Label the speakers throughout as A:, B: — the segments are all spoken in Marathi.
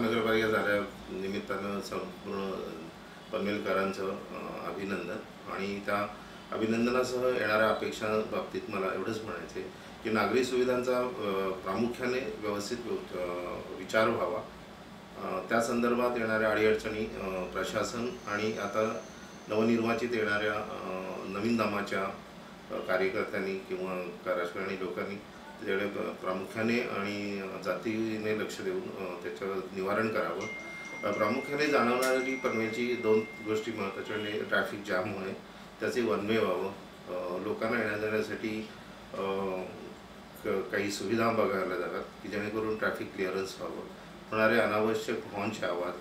A: महानगरपालिका झाल्या निमित्तानं संपूर्ण पनवेलकरांचं अभिनंदन. आणि त्या अभिनंदनासह येणाऱ्या अपेक्षा बाबतीत मला एवढंच म्हणायचं आहे की नागरी सुविधांचा प्रामुख्याने व्यवस्थित विचार व्हावा. त्या संदर्भात येणाऱ्या अडीअडचणी प्रशासन आणि आता नवनिर्वाचित येणाऱ्या नवीन नामाच्या कार्यकर्त्यांनी किंवा राजकारणी लोकांनी त्याच्याकडे प्रामुख्याने आणि जातीने लक्ष देऊन त्याच्यावर निवारण करावं. प्रामुख्याने जाणवणारी पनवेलची दोन गोष्टी महत्त्वाच्या म्हणजे ट्रॅफिक जाम होणे त्याचे वनवे व्हावं. लोकांना येण्या जाण्यासाठी क- काही सुविधा बघायला जातात की जेणेकरून ट्रॅफिक क्लिअरन्स व्हावं. होणारे अनावश्यक हॉर्नचे आवाज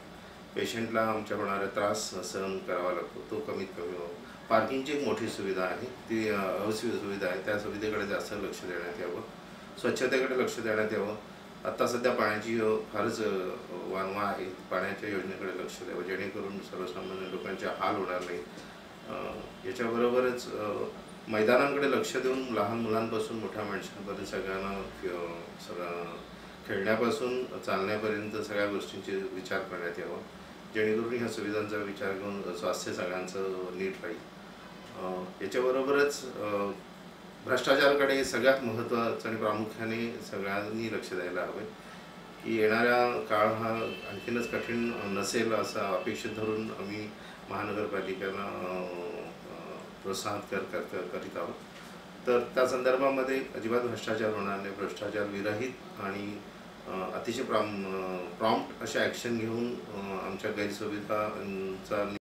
A: पेशंटला आमच्या होणारा त्रास सहन करावा लागतो तो कमीत कमी व्हावा. पार्किंगची एक मोठी सुविधा आहे ती अ, सुविधा आहे. त्या सुविधेकडे जास्त लक्ष देण्यात यावं. स्वच्छतेकडे लक्ष देण्यात यावं. आत्ता सध्या पाण्याची फारच वानवा आहे पाण्याच्या योजनेकडे लक्ष द्यावं. जेणेकरून सर्वसामान्य लोकांचे हाल होणार नाही याच्याबरोबरच मैदानांकडे लक्ष देऊन लहान मुलांपासून मोठ्या माणसांपर्यंत सगळ्यांना सगळं खेळण्यापासून चालण्यापर्यंत सगळ्या गोष्टींचे विचार करण्यात यावा. जेणेकरून ह्या सुविधांचा विचार करून स्वास्थ्य सगळ्यांचं नीट राहील. याच्याबरोबरच भ्रष्टाचाराकडे सगळ्यात महत्त्वाचं आणि प्रामुख्याने सगळ्यांनी लक्ष द्यायला हवे. की येणाऱ्या काळ हा आणखीनच कठीण नसेल असं अपेक्षित धरून आम्ही महानगरपालिकेला प्रोत्साहन कर कर करीत आहोत. तर त्या संदर्भामध्ये अजिबात भ्रष्टाचार होणार नाही. भ्रष्टाचार विरहित आणि अतिशय प्राम प्रॉम्प्ट अशा ॲक्शन घेऊन आमच्या गैरसुविधांचा